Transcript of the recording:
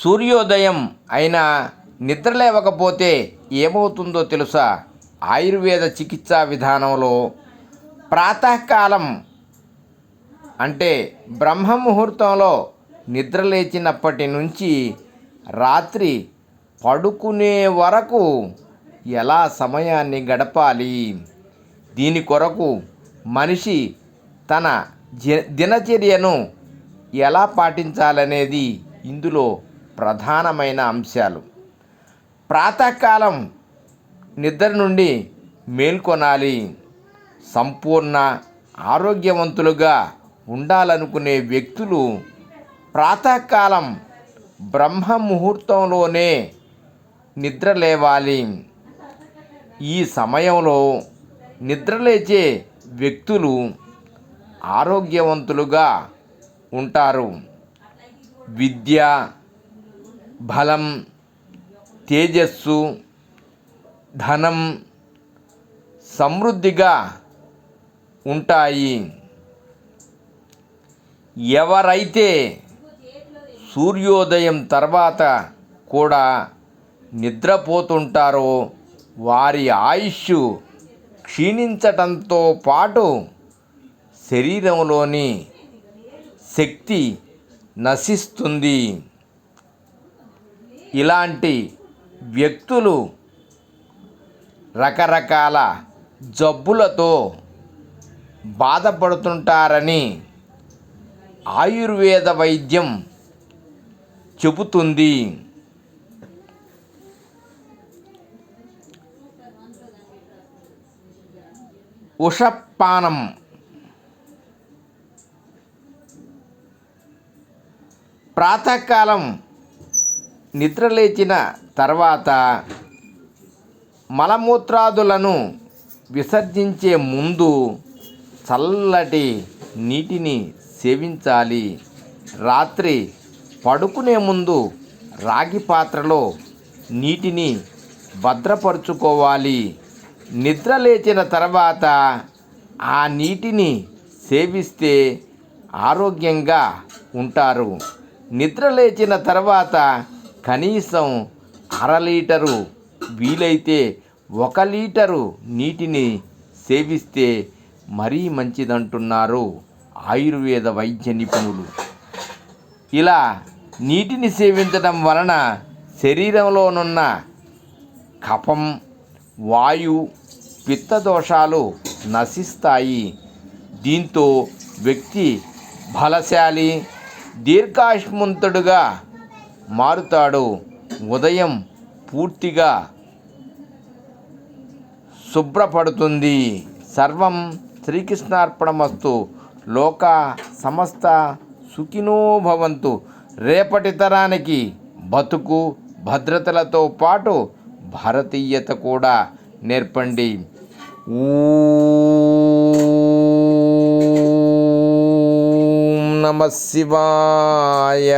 సూర్యోదయం అయినా నిద్ర లేవకపోతే ఏమవుతుందో తెలుసా? ఆయుర్వేద చికిత్సా విధానంలో ప్రాతకాలం అంటే బ్రహ్మ ముహూర్తంలో నిద్ర లేచినప్పటి నుంచి రాత్రి పడుకునే వరకు ఎలా సమయాన్ని గడపాలి? దీని కొరకు మనిషి తన జ దినచర్యను ఎలా పాటించాలనేది ఇందులో ప్రధానమైన అంశాలు. ప్రాతకాలం నిద్ర నుండి మేల్కొనాలి. సంపూర్ణ ఆరోగ్యవంతులుగా ఉండాలనుకునే వ్యక్తులు ప్రాతకాలం బ్రహ్మ ముహూర్తంలోనే నిద్ర లేవాలి ఈ సమయంలో నిద్రలేచే వ్యక్తులు ఆరోగ్యవంతులుగా ఉంటారు. విద్య బలం తేజస్సు ధనం సమృద్ధిగా ఉంటాయి. ఎవరైతే సూర్యోదయం తర్వాత కూడా నిద్రపోతుంటారో వారి ఆయుష్ క్షీణించటంతో పాటు శరీరంలోని శక్తి నశిస్తుంది. ఇలాంటి వ్యక్తులు రకరకాల జబ్బులతో బాధపడుతుంటారని ఆయుర్వేద వైద్యం చెబుతుంది. ఉషపానం. ప్రాతకాలం నిద్రలేచిన తర్వాత మలమూత్రాదులను విసర్జించే ముందు చల్లటి నీటిని సేవించాలి. రాత్రి పడుకునే ముందు రాగి పాత్రలో నీటిని భద్రపరుచుకోవాలి. నిద్ర లేచిన తర్వాత ఆ నీటిని సేవిస్తే ఆరోగ్యంగా ఉంటారు. నిద్ర లేచిన తర్వాత కనీసం అర లీటరు వీలైతే ఒక లీటరు నీటిని సేవిస్తే మరీ మంచిదంటున్నారు ఆయుర్వేద వైద్య నిపుణులు. ఇలా నీటిని సేవించడం వలన శరీరంలోనున్న కఫం వాయు పిత్త దోషాలు నశిస్తాయి. దీంతో వ్యక్తి బలశాలి దీర్ఘాయుష్మంతుడుగా మారుతాడు. ఉదయం పూర్తిగా శుభ్రపడుతుంది. సర్వం శ్రీకృష్ణార్పణమస్తు. లోక సమస్త సుఖినో భవంతు. రేపటి తరానికి బతుకు భద్రతలతో పాటు భారతీయత కూడా నేర్పండి. ఊ நம சிவாய